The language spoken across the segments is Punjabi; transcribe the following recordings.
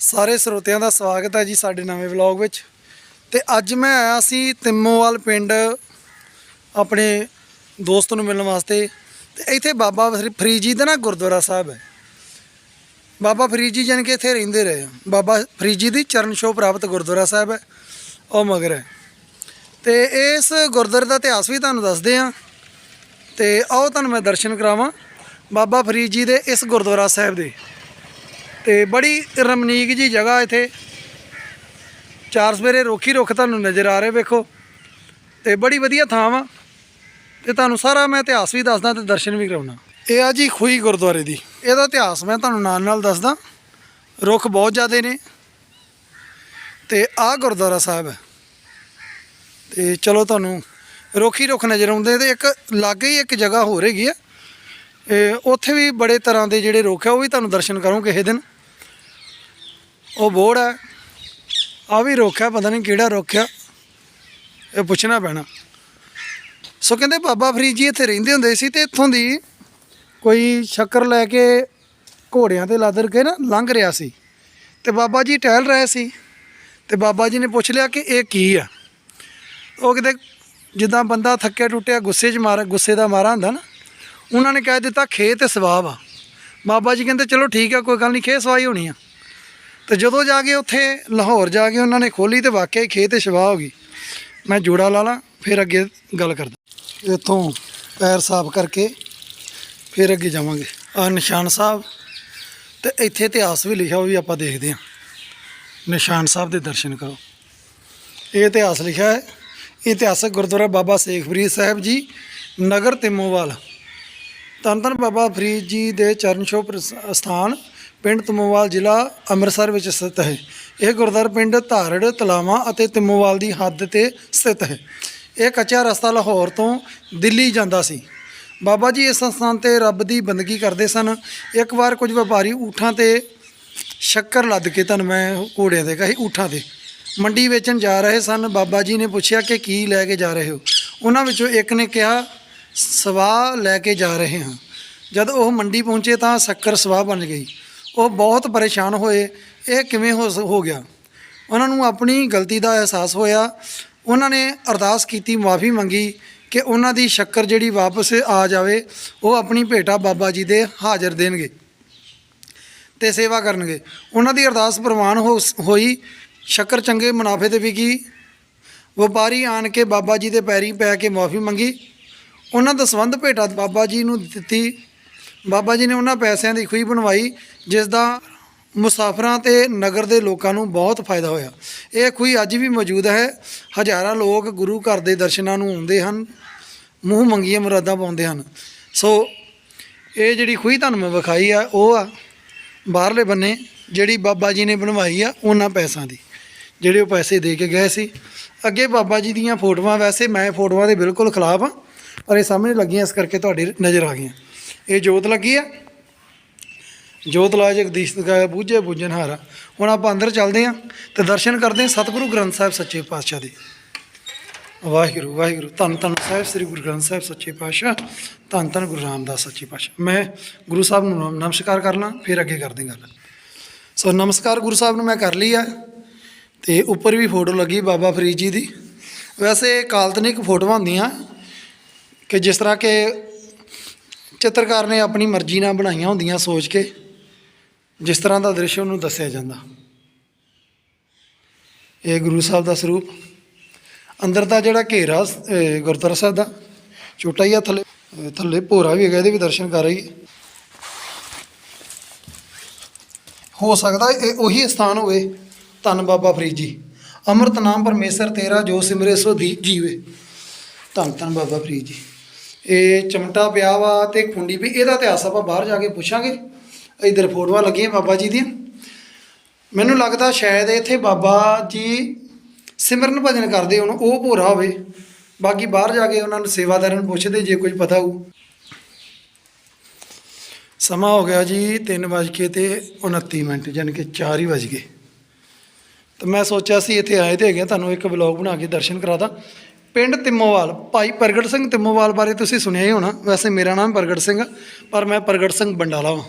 ਸਾਰੇ ਸਰੋਤਿਆਂ ਦਾ ਸਵਾਗਤ ਹੈ ਜੀ ਸਾਡੇ ਨਵੇਂ ਵਲੌਗ ਵਿੱਚ। ਤੇ ਅੱਜ ਮੈਂ ਆਇਆ ਸੀ ਤਿੰਮੋਵਾਲ ਪਿੰਡ ਆਪਣੇ ਦੋਸਤ ਨੂੰ ਮਿਲਣ ਵਾਸਤੇ। ਤੇ ਇੱਥੇ ਬਾਬਾ ਫਰੀ- ਫਰੀਦ ਜੀ ਦਾ ਨਾ ਗੁਰਦੁਆਰਾ ਸਾਹਿਬ ਹੈ। ਬਾਬਾ ਫਰੀਦ ਜੀ ਜਾਨ ਕਿ ਇੱਥੇ ਰਹਿੰਦੇ ਰਹੇ। ਆ ਬਾਬਾ ਫਰੀਦ ਜੀ ਦੀ ਚਰਨ ਛੋਹ ਪ੍ਰਾਪਤ ਗੁਰਦੁਆਰਾ ਸਾਹਿਬ ਹੈ, ਉਹ ਮਗਰ ਹੈ। ਤੇ ਇਸ ਗੁਰਦੁਆਰੇ ਦਾ ਇਤਿਹਾਸ ਵੀ ਤੁਹਾਨੂੰ ਦੱਸਦੇ ਆ ਤੇ ਆਓ ਤੁਹਾਨੂੰ ਮੈਂ ਦਰਸ਼ਨ ਕਰਾਵਾਂ। ਬਾਬਾ ਫਰੀਦ ਜੀ ਦੇ ਇਸ ਗੁਰਦੁਆਰਾ ਸਾਹਿਬ ਦੇ। ਤੇ ਬੜੀ ਰਮਨੀਕ ਜੀ ਜਗ੍ਹਾ ਇੱਥੇ। ਚਾਰ ਸਵੇਰੇ ਰੋਖੀ ਰੁੱਖ ਤੁਹਾਨੂੰ ਨਜ਼ਰ ਆ ਰਹੇ ਵੇਖੋ। ਤੇ ਬੜੀ ਵਧੀਆ ਥਾਂ ਵਾ। ਤੇ ਤੁਹਾਨੂੰ ਸਾਰਾ ਮੈਂ ਇਤਿਹਾਸ ਵੀ ਦੱਸਦਾ ਤੇ ਦਰਸ਼ਨ ਵੀ ਕਰਾਉਣਾ। ਇਹ ਆ ਜੀ ਖੂਹੀ ਗੁਰਦੁਆਰੇ ਦੀ। ਇਹਦਾ ਇਤਿਹਾਸ ਮੈਂ ਤੁਹਾਨੂੰ ਨਾਲ ਨਾਲ ਦੱਸਦਾ। ਰੁੱਖ ਬਹੁਤ ਜ਼ਿਆਦੇ ਨੇ। ਤੇ ਆਹ ਗੁਰਦੁਆਰਾ ਸਾਹਿਬ ਹੈ। ਤੇ ਚਲੋ ਤੁਹਾਨੂੰ ਰੁੱਖ ਹੀ ਰੁੱਖ ਨਜ਼ਰ ਆਉਂਦੇ ਤੇ ਇੱਕ ਲਾਗੇ ਹੀ ਇੱਕ ਜਗ੍ਹਾ ਹੋਰ ਹੈਗੀ ਆ। ਇਹ ਉੱਥੇ ਵੀ ਬੜੇ ਤਰ੍ਹਾਂ ਦੇ ਜਿਹੜੇ ਰੁੱਖ ਆ, ਉਹ ਵੀ ਤੁਹਾਨੂੰ ਦਰਸ਼ਨ ਕਰੂੰ ਕਿਸੇ ਦਿਨ। ਉਹ ਬੋੜ ਹੈ। ਆ ਵੀ ਰੁੱਖ ਹੈ, ਪਤਾ ਨਹੀਂ ਕਿਹੜਾ ਰੁੱਖ ਆ ਇਹ ਪੁੱਛਣਾ ਪੈਣਾ। ਸੋ ਕਹਿੰਦੇ ਬਾਬਾ ਫਰੀਦ ਜੀ ਇੱਥੇ ਰਹਿੰਦੇ ਹੁੰਦੇ ਸੀ ਤੇ ਇੱਥੋਂ ਦੀ ਕੋਈ ਸ਼ੱਕਰ ਲੈ ਕੇ ਘੋੜਿਆਂ ਤੇ ਲਾਦਰ ਕੇ ਨਾ ਲੰਘ ਰਿਹਾ ਸੀ। ਤੇ ਬਾਬਾ ਜੀ ਟਹਿਲ ਰਹੇ ਸੀ। ਤੇ ਬਾਬਾ ਜੀ ਨੇ ਪੁੱਛ ਲਿਆ ਕਿ ਇਹ ਕੀ ਆ ਉਹ ਕਿਤੇ ਜਿੱਦਾਂ ਬੰਦਾ ਥੱਕਿਆ ਟੁੱਟਿਆ ਗੁੱਸੇ 'ਚ ਮਾਰ, ਗੁੱਸੇ ਦਾ ਮਾਰਾ ਹੁੰਦਾ ਨਾ, ਉਹਨਾਂ ਨੇ ਕਹਿ ਦਿੱਤਾ ਖੇ ਤੇ ਸਵਾਬ ਆ ਬਾਬਾ ਜੀ ਕਹਿੰਦੇ, ਚਲੋ ਠੀਕ ਆ ਕੋਈ ਗੱਲ ਨਹੀਂ ਖੇ ਸਵਾਈ ਹੋਣੀ ਆ। ਤੇ ਜਦੋਂ ਜਾ ਕੇ ਉੱਥੇ ਲਾਹੌਰ ਜਾ ਕੇ ਉਹਨਾਂ ਨੇ ਖੋਲੀ ਤੇ ਵਾਕਿਆ ਹੀ ਖੇਤ ਤੇ ਹੋ ਗਈ। ਮੈਂ ਜੋੜਾ ਲਾ ਲਾਂ, ਫਿਰ ਅੱਗੇ ਗੱਲ ਕਰਦਾ। ਇੱਥੋਂ ਪੈਰ ਸਾਫ਼ ਕਰਕੇ ਫਿਰ ਅੱਗੇ ਜਾਵਾਂਗੇ। ਆ ਨਿਸ਼ਾਨ ਸਾਹਿਬ ਤੇ ਇੱਥੇ ਇਤਿਹਾਸ ਵੀ ਲਿਖਿਆ, ਉਹ ਵੀ ਆਪਾਂ ਦੇਖਦੇ ਹਾਂ। ਨਿਸ਼ਾਨ ਸਾਹਿਬ ਦੇ ਦਰਸ਼ਨ ਕਰੋ। ਇਹ ਇਤਿਹਾਸ ਲਿਖਿਆ ਹੈ। ਇਤਿਹਾਸਕ ਗੁਰਦੁਆਰਾ ਬਾਬਾ ਸੇਖ ਫਰੀਦ ਸਾਹਿਬ ਜੀ, ਨਗਰ ਤਿਮੋਵਾਲ। ਧੰਨ ਧੰਨ ਬਾਬਾ ਫਰੀਦ ਜੀ ਦੇ ਚਰਨ ਛੋਹ ਸਥਾਨ ਪਿੰਡ ਤਿਮੋਵਾਲ ਜ਼ਿਲ੍ਹਾ ਅੰਮ੍ਰਿਤਸਰ ਵਿੱਚ ਸਥਿਤ ਹੈ। ਇਹ ਗੁਰਦੁਆਰਾ ਪਿੰਡ ਧਾਰੜ, ਤਲਾਵਾ ਅਤੇ ਤਿਮੋਵਾਲ ਦੀ ਹੱਦ ਤੇ ਸਥਿਤ ਹੈ। ਇਹ ਕੱਚਾ ਰਸਤਾ ਲਾਹੌਰ ਤੋਂ ਦਿੱਲੀ ਜਾਂਦਾ ਸੀ। ਬਾਬਾ ਜੀ ਇਸ ਸਥਾਨ ਤੇ ਰੱਬ ਦੀ ਬੰਦਗੀ ਕਰਦੇ ਸਨ। ਇੱਕ ਵਾਰ ਕੁਝ ਵਪਾਰੀ ਊਠਾਂ ਤੇ ਸ਼ੱਕਰ ਲੱਦ ਕੇ ਤੁਹਾਨੂੰ ਮੈਂ ਘੋੜਿਆਂ 'ਤੇ ਕਹੀ ਊਠਾਂ ਤੇ ਮੰਡੀ ਵੇਚਣ ਜਾ ਰਹੇ ਸਨ। ਬਾਬਾ ਜੀ ਨੇ ਪੁੱਛਿਆ ਕਿ ਕੀ ਲੈ ਕੇ ਜਾ ਰਹੇ ਹੋ? ਉਹਨਾਂ ਵਿੱਚੋਂ ਇੱਕ ਨੇ ਕਿਹਾ, ਸਵਾਹ ਲੈ ਕੇ ਜਾ ਰਹੇ ਹਾਂ। ਜਦ ਉਹ ਮੰਡੀ ਪਹੁੰਚੇ ਤਾਂ ਸ਼ੱਕਰ ਸਵਾਹ ਬਣ ਗਈ। ਉਹ ਬਹੁਤ ਪਰੇਸ਼ਾਨ ਹੋਏ। ਇਹ ਕਿਵੇਂ ਹੋ ਹੋ ਗਿਆ? ਉਹਨਾਂ ਨੂੰ ਆਪਣੀ ਗਲਤੀ ਦਾ ਅਹਿਸਾਸ ਹੋਇਆ। ਉਹਨਾਂ ਨੇ ਅਰਦਾਸ ਕੀਤੀ, ਮਾਫੀ ਮੰਗੀ ਕਿ ਉਹਨਾਂ ਦੀ ਸ਼ੱਕਰ ਜਿਹੜੀ ਵਾਪਸ ਆ ਜਾਵੇ, ਉਹ ਆਪਣੀ ਭੇਟਾ ਬਾਬਾ ਜੀ ਦੇ ਹਾਜ਼ਰ ਦੇਣਗੇ ਤੇ ਸੇਵਾ ਕਰਨਗੇ। ਉਹਨਾਂ ਦੀ ਅਰਦਾਸ ਪ੍ਰਵਾਨ ਹੋ ਹੋਈ। ਸ਼ੱਕਰ ਚੰਗੇ ਮੁਨਾਫੇ ਤੇ ਵਿਕੀ। ਵਪਾਰੀ ਆਣ ਕੇ ਬਾਬਾ ਜੀ ਦੇ ਪੈਰੀ ਪੈ ਕੇ ਮਾਫੀ ਮੰਗੀ। ਉਹਨਾਂ ਦਾ ਸੰਬੰਧ ਭੇਟਾ ਬਾਬਾ ਜੀ ਨੂੰ ਦਿੱਤੀ। ਬਾਬਾ ਜੀ ਨੇ ਉਹਨਾਂ ਪੈਸਿਆਂ ਦੀ ਖੂਹੀ ਬਣਵਾਈ, ਜਿਸ ਦਾ ਮੁਸਾਫਰਾਂ ਤੇ ਨਗਰ ਦੇ ਲੋਕਾਂ ਨੂੰ ਬਹੁਤ ਫਾਇਦਾ ਹੋਇਆ। ਇਹ ਖੂਹੀ ਅੱਜ ਵੀ ਮੌਜੂਦ ਹੈ। ਹਜ਼ਾਰਾਂ ਲੋਕ ਗੁਰੂ ਘਰ ਦੇ ਦਰਸ਼ਨਾਂ ਨੂੰ ਆਉਂਦੇ ਹਨ, ਮੂੰਹ ਮੰਗੀਆਂ ਮੁਰਾਦਾਂ ਪਾਉਂਦੇ ਹਨ। ਸੋ, ਇਹ ਜਿਹੜੀ ਖੂਹੀ ਤੁਹਾਨੂੰ ਮੈਂ ਵਿਖਾਈ ਆ, ਉਹ ਆ ਬਾਹਰਲੇ ਬੰਨੇ, ਜਿਹੜੀ ਬਾਬਾ ਜੀ ਨੇ ਬਣਵਾਈ ਆ, ਉਹਨਾਂ ਪੈਸਿਆਂ ਦੀ, ਜਿਹੜੇ ਉਹ ਪੈਸੇ ਦੇ ਕੇ ਗਏ ਸੀ। ਅੱਗੇ ਬਾਬਾ ਜੀ ਦੀਆਂ ਫੋਟੋਆਂ, ਵੈਸੇ ਮੈਂ ਫੋਟੋਆਂ ਦੇ ਬਿਲਕੁਲ ਖਿਲਾਫ ਆ, ਪਰ ਇਹ ਸਾਹਮਣੇ ਲੱਗੀਆਂ, ਇਸ ਕਰਕੇ ਤੁਹਾਡੀ ਨਜ਼ਰ ਆ ਗਈਆਂ। ਇਹ ਜੋਤ ਲੱਗੀ ਆ? ਜੋਤ ਲਾ ਜਗਦੀਸ਼ ਦਗਾਇਆ ਬੂਝੇ ਬੁੱਝਣ ਹਾਰਾ। ਹੁਣ ਆਪਾਂ ਅੰਦਰ ਚੱਲਦੇ ਹਾਂ ਤੇ ਦਰਸ਼ਨ ਕਰਦੇ ਹਾਂ ਸਤਿਗੁਰੂ ਗ੍ਰੰਥ ਸਾਹਿਬ ਸੱਚੇ ਪਾਤਸ਼ਾਹ ਦੇ। ਵਾਹਿਗੁਰੂ ਵਾਹਿਗੁਰੂ, ਧੰਨ ਧੰਨ ਸਾਹਿਬ, ਸ੍ਰੀ ਗੁਰੂ ਗ੍ਰੰਥ ਸਾਹਿਬ ਸੱਚੇ ਪਾਤਸ਼ਾਹ, ਧੰਨ ਧੰਨ ਗੁਰੂ ਰਾਮਦਾਸ ਸੱਚੇ ਪਾਤਸ਼ਾਹ। ਮੈਂ ਗੁਰੂ ਸਾਹਿਬ ਨੂੰ ਨਮਸਕਾਰ ਕਰ ਲਾਂ ਫਿਰ ਅੱਗੇ ਕਰਦੇ ਗੱਲ। ਸੋ ਨਮਸਕਾਰ ਗੁਰੂ ਸਾਹਿਬ ਨੂੰ ਮੈਂ ਕਰ ਲਈ ਆ ਤੇ ਉੱਪਰ ਵੀ ਫੋਟੋ ਲੱਗੀ ਬਾਬਾ ਫਰੀਦ ਜੀ ਦੀ। ਵੈਸੇ ਕਾਲਤਨਿਕ ਫੋਟੋਆਂ ਹੁੰਦੀਆਂ ਕਿ ਜਿਸ ਤਰ੍ਹਾਂ ਕਿ ਚਿੱਤਰਕਾਰ ਨੇ ਆਪਣੀ ਮਰਜ਼ੀ ਨਾਲ ਬਣਾਈਆਂ ਹੁੰਦੀਆਂ ਸੋਚ ਕੇ, ਜਿਸ ਤਰ੍ਹਾਂ ਦਾ ਦ੍ਰਿਸ਼ ਉਹਨੂੰ ਦੱਸਿਆ ਜਾਂਦਾ। ਇਹ ਗੁਰੂ ਸਾਹਿਬ ਦਾ ਸਰੂਪ। ਅੰਦਰ ਦਾ ਜਿਹੜਾ ਘੇਰਾ ਗੁਰਦੁਆਰਾ ਸਾਹਿਬ ਦਾ, ਛੋਟਾ ਹੀ ਆ ਥੱਲੇ ਥੱਲੇ ਭੋਰਾ ਵੀ ਹੈਗਾ, ਇਹਦੇ ਵੀ ਦਰਸ਼ਨ ਕਰ ਰਹੀ ਹੋ ਸਕਦਾ ਇਹ ਉਹੀ ਸਥਾਨ ਹੋਵੇ। ਧੰਨ ਬਾਬਾ ਫਰੀਦ ਜੀ। ਅੰਮ੍ਰਿਤ ਨਾਮ ਪਰਮੇਸ਼ਰ ਤੇਰਾ ਜੋ ਸਿਮਰੇ ਸੋ ਦੀ ਜੀਵੇ। ਧੰਨ ਧੰਨ ਬਾਬਾ ਫਰੀਦ ਜੀ। ਇਹ ਚਮਟਾ ਪਿਆ ਵਾ ਤੇ ਖੁੰਡੀ ਵੀ, ਇਹਦਾ ਇਤਿਹਾਸ ਆਪਾਂ ਬਾਹਰ ਜਾ ਕੇ ਪੁੱਛਾਂਗੇ। ਇਧਰ ਫੋਟੋਆਂ ਲੱਗੀਆਂ ਬਾਬਾ ਜੀ ਦੀਆਂ। ਮੈਨੂੰ ਲੱਗਦਾ ਸ਼ਾਇਦ ਇੱਥੇ ਬਾਬਾ ਜੀ ਸਿਮਰਨ ਭਜਨ ਕਰਦੇ ਹੋਣ, ਉਹ ਭੋਰਾ ਹੋਵੇ। ਬਾਕੀ ਬਾਹਰ ਜਾ ਕੇ ਉਹਨਾਂ ਨੂੰ ਸੇਵਾਦਾਰਾਂ ਨੂੰ ਪੁੱਛਦੇ, ਜੇ ਕੁਝ ਪਤਾ ਹੋਊ। ਸਮਾਂ ਹੋ ਗਿਆ ਜੀ 3:00 ਤੇ 29 ਮਿੰਟ ਯਾਨੀ ਕਿ 4 ਹੀ ਵੱਜ ਗਏ। ਤਾਂ ਮੈਂ ਸੋਚਿਆ ਸੀ ਇੱਥੇ ਆਏ ਤੇ ਹੈਗੇ ਤੁਹਾਨੂੰ ਇੱਕ ਵਲੌਗ ਬਣਾ ਕੇ ਦਰਸ਼ਨ ਕਰਾਦਾ। ਪਿੰਡ ਤਿੰਮੋਵਾਲ ਭਾਈ ਪ੍ਰਗਟ ਸਿੰਘ ਤਿੰਮੋਵਾਲ ਬਾਰੇ ਤੁਸੀਂ ਸੁਣਿਆ ਹੀ ਹੋਣਾ। ਵੈਸੇ ਮੇਰਾ ਨਾਮ ਪ੍ਰਗਟ ਸਿੰਘ ਆ, ਪਰ ਮੈਂ ਪ੍ਰਗਟ ਸਿੰਘ ਬੰਡਾਲਾ ਵਾਂ।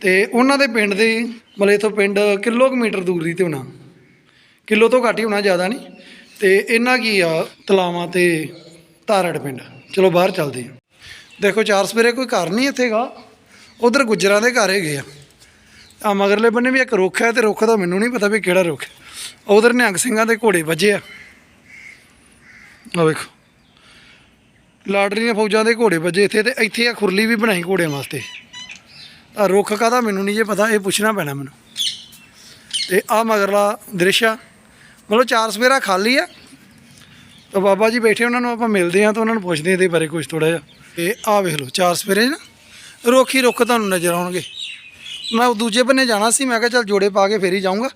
ਤੇ ਉਹਨਾਂ ਦੇ ਪਿੰਡ ਦੇ ਮਤਲਬ ਇੱਥੋਂ ਪਿੰਡ ਕਿਲੋਮੀਟਰ ਦੂਰ ਦੀ ਤੇ ਹੋਣਾ। ਕਿਲੋ ਤੋਂ ਘੱਟ ਹੀ ਹੋਣਾ ਜ਼ਿਆਦਾ ਨਹੀਂ। ਤੇ ਇਹਨਾਂ ਕੀ ਆ ਤਲਾਵਾਂ ਤੇ ਧਾਰੜ ਪਿੰਡ। ਚਲੋ ਬਾਹਰ ਚੱਲਦੇ ਆ ਦੇਖੋ ਚਾਰ ਸਵੇਰੇ ਕੋਈ ਘਰ ਨਹੀਂ ਇੱਥੇਗਾ ਉਧਰ ਗੁੱਜਰਾਂ ਦੇ ਘਰ ਹੈਗੇ ਆ। ਆ ਮਗਰਲੇ ਬੰਨੇ ਵੀ ਇੱਕ ਰੁੱਖ ਹੈ ਤੇ ਰੁੱਖ ਦਾ ਮੈਨੂੰ ਨਹੀਂ ਪਤਾ ਵੀ ਕਿਹੜਾ ਰੁੱਖ ਹੈ। ਉਧਰ ਨਿਹੰਗ ਸਿੰਘਾਂ ਦੇ ਘੋੜੇ ਵੱਜੇ ਆ। ਆ ਵੇਖੋ। ਲਾਡਰੀਆਂ ਫੌਜਾਂ ਦੇ ਘੋੜੇ ਵੱਜੇ ਇੱਥੇ ਤੇ ਇੱਥੇ ਆ ਖੁਰਲੀ ਵੀ ਬਣਾਈ ਘੋੜਿਆਂ ਵਾਸਤੇ। ਆ ਰੁੱਖ ਕਾਹਦਾ ਮੈਨੂੰ ਨਹੀਂ ਜੇ ਪਤਾ, ਇਹ ਪੁੱਛਣਾ ਪੈਣਾ ਮੈਨੂੰ। ਤੇ ਆ ਮਗਰਲਾ ਦ੍ਰਿਸ਼ ਆ। ਮਤਲਬ ਚਾਰ ਸਵੇਰਾ ਖਾਲੀ ਆ। ਤਾਂ ਬਾਬਾ ਜੀ ਬੈਠੇ ਉਹਨਾਂ ਨੂੰ, ਆਪਾਂ ਮਿਲਦੇ ਆ ਤਾਂ ਉਹਨਾਂ ਨੂੰ ਪੁੱਛਦੇ ਆ ਇਹਦੇ ਬਾਰੇ ਕੁਝ ਥੋੜਾ ਜਿਹਾ। ਤੇ ਆ ਵੇਖ ਲਓ, ਚਾਰ ਸਵੇਰੇ ਨਾ ਰੁੱਖ ਹੀ ਰੁੱਖ ਤੁਹਾਨੂੰ ਨਜ਼ਰ ਆਉਣਗੇ। ਮੈਂ ਉਹ ਦੂਜੇ ਬੰਨੇ ਜਾਣਾ ਸੀ, ਮੈਂ ਕਿਹਾ ਚੱਲ ਜੋੜੇ ਪਾ ਕੇ ਫੇਰ ਹੀ ਜਾਊਂਗਾ।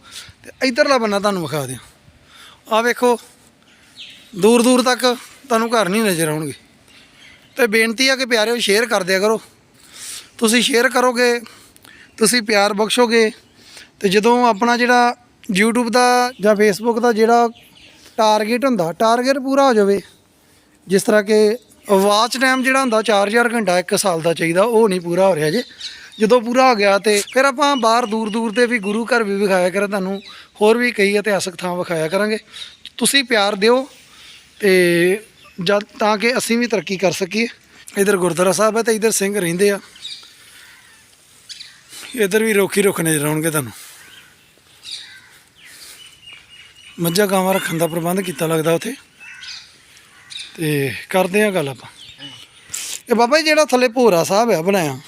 ਤੇ ਇਧਰਲਾ ਬੰਨਾ ਤੁਹਾਨੂੰ ਵਿਖਾ ਦਿਆਂ। ਆ ਵੇਖੋ ਦੂਰ ਦੂਰ ਤੱਕ ਤੁਹਾਨੂੰ ਘਰ ਨਹੀਂ ਨਜ਼ਰ ਆਉਣਗੇ। ਤੇ ਬੇਨਤੀ ਆ ਕਿ ਪਿਆਰਿਓ ਸ਼ੇਅਰ ਕਰ ਦਿਆ ਕਰੋ। ਤੁਸੀਂ ਸ਼ੇਅਰ ਕਰੋਗੇ, ਤੁਸੀਂ ਪਿਆਰ ਬਖਸ਼ੋਗੇ, ਤੇ ਜਦੋਂ ਆਪਣਾ ਜਿਹੜਾ YouTube ਦਾ ਜਾਂ Facebook ਦਾ ਜਿਹੜਾ ਟਾਰਗੇਟ ਹੁੰਦਾ ਟਾਰਗੇਟ ਪੂਰਾ ਹੋ ਜਾਵੇ। ਜਿਸ ਤਰ੍ਹਾਂ ਕਿ ਵਾਚ ਟਾਈਮ ਜਿਹੜਾ ਹੁੰਦਾ 4000 ਘੰਟਾ ਇੱਕ ਸਾਲ ਦਾ ਚਾਹੀਦਾ, ਉਹ ਨਹੀਂ ਪੂਰਾ ਹੋ ਰਿਹਾ ਜੇ। ਜਦੋਂ ਪੂਰਾ ਹੋ ਗਿਆ ਤੇ ਫਿਰ ਆਪਾਂ ਬਾਹਰ ਦੂਰ ਦੂਰ ਤੇ ਵੀ ਗੁਰੂ ਘਰ ਵੀ ਵਿਖਾਇਆ ਕਰਾਂ, ਤੁਹਾਨੂੰ ਹੋਰ ਵੀ ਕਈ ਇਤਿਹਾਸਕ ਥਾਂ ਵਿਖਾਇਆ ਕਰਾਂਗੇ। ਤੁਸੀਂ ਪਿਆਰ ਦਿਓ ਤੇ ਜਦ ਤਾਂ ਕਿ ਅਸੀਂ ਵੀ ਤਰੱਕੀ ਕਰ ਸਕੀਏ। ਇਧਰ ਗੁਰਦੁਆਰਾ ਸਾਹਿਬ ਹੈ ਤੇ ਇਧਰ ਸਿੰਘ ਰਹਿੰਦੇ ਆ। ਇਧਰ ਵੀ ਰੋਖੀ ਰੁੱਖ ਨਜ਼ਰ ਆਉਣਗੇ ਤੁਹਾਨੂੰ। ਮੱਝਾਂ ਗਾਵਾਂ ਰੱਖਣ ਦਾ ਪ੍ਰਬੰਧ ਕੀਤਾ ਲੱਗਦਾ ਉੱਥੇ। ਤੇ ਕਰਦੇ ਆ ਗੱਲ ਆਪਾਂ। ਇਹ ਬਾਬਾ ਜੀ ਜਿਹੜਾ ਥੱਲੇ ਭੋਰਾ ਸਾਹਿਬ ਆ ਬਣਾਇਆ।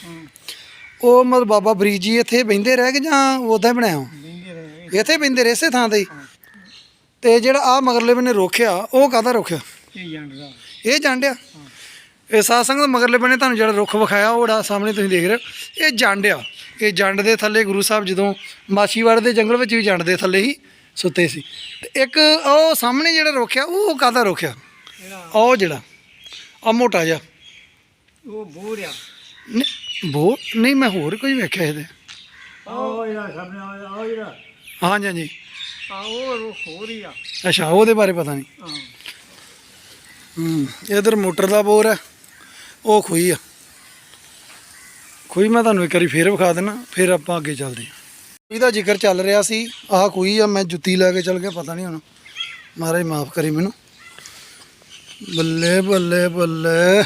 ਉਹ ਮਤਲਬ ਬਾਬਾ ਫਰੀਦ ਜੀ ਇੱਥੇ ਬਹਿੰਦੇ ਰਹਿ ਗਏ ਜਾਂ ਉਦਾਂ ਬਣਾਇਆ? ਇੱਥੇ ਬਹਿੰਦੇ ਰਹੇ ਇਸੇ ਥਾਂ ਤੇ ਹੀ? ਤੇ ਜਿਹੜਾ ਆ ਮਗਰਲੇ ਬੰਨੇ ਰੋਖਿਆ ਉਹ ਕਾਹਦਾ ਰੋਖਿਆ ਇਹ ਜੰਡਦਾ ਇਹ ਜੰਡ ਆ? ਇਹ ਸਾਸੰਗ ਦੇ ਮਗਰਲੇ ਬੰਨੇ ਤੁਹਾਨੂੰ ਜਿਹੜਾ ਰੁੱਖ ਵਿਖਾਇਆ ਉਹ ਜਿਹੜਾ ਸਾਹਮਣੇ ਤੁਸੀਂ ਦੇਖ ਰਹੇ ਹੋ ਇਹ ਜੰਡ ਆ। ਇਹ ਜੰਡ ਦੇ ਥੱਲੇ ਗੁਰੂ ਸਾਹਿਬ ਜਦੋਂ ਮਾਛੀਵਾੜ ਦੇ ਜੰਗਲ ਵਿੱਚ ਵੀ ਜੰਡ ਦੇ ਥੱਲੇ ਹੀ ਸੁੱਤੇ ਸੀ। ਤੇ ਇੱਕ ਉਹ ਸਾਹਮਣੇ ਜਿਹੜਾ ਰੁੱਖ ਆ ਉਹ ਕਾਹਦਾ ਆ ਇਹਦਾ। ਉਹ ਜਿਹੜਾ ਆ ਮੋਟਾ ਜਿਹਾ। ਉਹ ਬੋਰਿਆ ਨਹੀਂ ਬੋ ਨਹੀਂ ਮੈਂ ਹੋਰ ਕੋਈ ਵੇਖਿਆ ਇਹਦੇ। ਆਹ ਇਹਦਾ ਸਾਹਮਣੇ ਆਹ ਇਹਦਾ ਹਾਂਜੀ ਹਾਂਜੀ। ਆ ਉਹ ਰੁੱਖ ਹੋ ਰਹੀ ਆ। ਅੱਛਾ ਉਹਦੇ ਬਾਰੇ ਪਤਾ ਨਹੀਂ। ਹਾਂ। ਹੂੰ ਇਧਰ ਮੋਟਰ ਦਾ ਬੋਰ ਹੈ ਉਹ ਖੂਹੀ ਆ। ਖੂਹੀ ਮੈਂ ਤੁਹਾਨੂੰ ਇੱਕ ਵਾਰੀ ਫੇਰ ਵਿਖਾ ਦੇਣਾ ਫਿਰ ਆਪਾਂ ਅੱਗੇ ਚੱਲਦੇ ਹਾਂ। ਇਹਦਾ ਜ਼ਿਕਰ ਚੱਲ ਰਿਹਾ ਸੀ ਆਹ ਖੂਹੀ ਆ ਮੈਂ ਜੁੱਤੀ ਲੈ ਕੇ ਚੱਲ ਗਿਆ ਪਤਾ ਨਹੀਂ ਹੁਣ। ਮਹਾਰਾਜ ਮਾਫ ਕਰੀ ਮੈਨੂੰ। ਬੱਲੇ ਬੱਲੇ ਬੱਲੇ।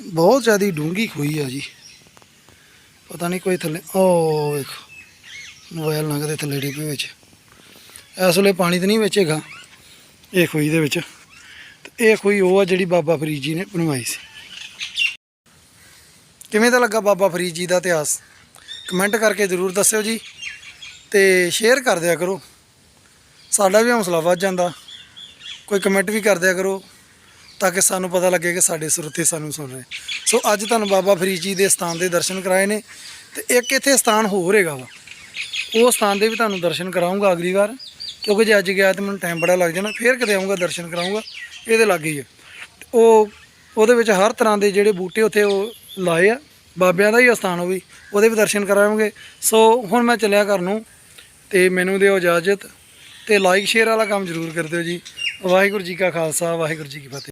ਬਹੁਤ ਜ਼ਿਆਦੀ ਡੂੰਗੀ ਖੂਹੀ ਆ ਜੀ। ਪਤਾ ਨਹੀਂ ਕੋਈ ਥੱਲੇ ਓ ਵੇਖੋ ਮੋਬਾਈਲ ਲੰਘਦੇ ਥੱਲੇ ਡਿੱਗੇ ਵਿੱਚ। ਇਸ ਵੇਲੇ ਪਾਣੀ ਤਾਂ ਨਹੀਂ ਵਿੱਚ ਹੈਗਾ ਇਹ ਖੂਈ ਦੇ ਵਿੱਚ। ਤੇ ਇਹ ਖੂਈ ਉਹ ਆ ਜਿਹੜੀ ਬਾਬਾ ਫਰੀਦ ਜੀ ਨੇ ਬਣਵਾਈ ਸੀ। ਕਿਵੇਂ ਦਾ ਲੱਗਾ ਬਾਬਾ ਫਰੀਦ ਜੀ ਦਾ ਇਤਿਹਾਸ? ਕਮੈਂਟ ਕਰਕੇ ਜ਼ਰੂਰ ਦੱਸਿਓ ਜੀ। ਤੇ ਸ਼ੇਅਰ ਕਰ ਦਿਆ ਕਰੋ। ਸਾਡਾ ਵੀ ਹੌਸਲਾ ਵੱਧ ਜਾਂਦਾ। ਕੋਈ ਕਮੈਂਟ ਵੀ ਕਰ ਦਿਆ ਕਰੋ, ਤਾਂ ਕਿ ਸਾਨੂੰ ਪਤਾ ਲੱਗੇ ਕਿ ਸਾਡੇ ਸਰੋਤੇ ਸਾਨੂੰ ਸੁਣ ਰਹੇ। ਸੋ ਅੱਜ ਤੁਹਾਨੂੰ ਬਾਬਾ ਫਰੀਦ ਜੀ ਦੇ ਸਥਾਨ ਦੇ ਦਰਸ਼ਨ ਕਰਾਏ ਨੇ। ਤੇ ਇੱਕ ਇੱਥੇ ਸਥਾਨ ਹੋਰ ਹੈਗਾ ਵਾ। ਉਹ ਸਥਾਨ ਦੇ ਵੀ ਤੁਹਾਨੂੰ ਦਰਸ਼ਨ ਕਰਾਉਂਗਾ ਅਗਲੀ ਵਾਰ। ਕਿਉਂਕਿ ਜੇ ਅੱਜ ਗਿਆ ਤੇ ਮੈਨੂੰ ਟਾਈਮ ਬੜਾ ਲੱਗ ਜਾਣਾ, ਫੇਰ ਕਦੇ ਆਉਂਗਾ ਦਰਸ਼ਨ ਕਰਾਉਂਗਾ ਇਹਦੇ ਲਾਗੇ ਹੀ ਹੈ ਉਹ, ਉਹਦੇ ਵਿੱਚ ਹਰ ਤਰ੍ਹਾਂ ਦੇ ਜਿਹੜੇ ਬੂਟੇ ਉੱਥੇ ਉਹ ਲਾਏ ਆ, ਬਾਬਿਆਂ ਦਾ ਹੀ ਅਸਥਾਨ ਉਹ ਵੀ, ਉਹਦੇ ਵੀ ਦਰਸ਼ਨ ਕਰਾਵਾਂਗੇ। ਸੋ ਹੁਣ ਮੈਂ ਚੱਲਿਆ ਘਰ ਨੂੰ, ਤੇ ਮੈਨੂੰ ਦਿਓ ਇਜਾਜ਼ਤ, ਤੇ ਲਾਈਕ ਸ਼ੇਅਰ ਵਾਲਾ ਕੰਮ ਜ਼ਰੂਰ ਕਰ ਦਿਓ ਜੀ। ਵਾਹਿਗੁਰੂ ਜੀ ਕਾ ਖਾਲਸਾ, ਵਾਹਿਗੁਰੂ ਜੀ ਕੀ ਫਤਿਹ।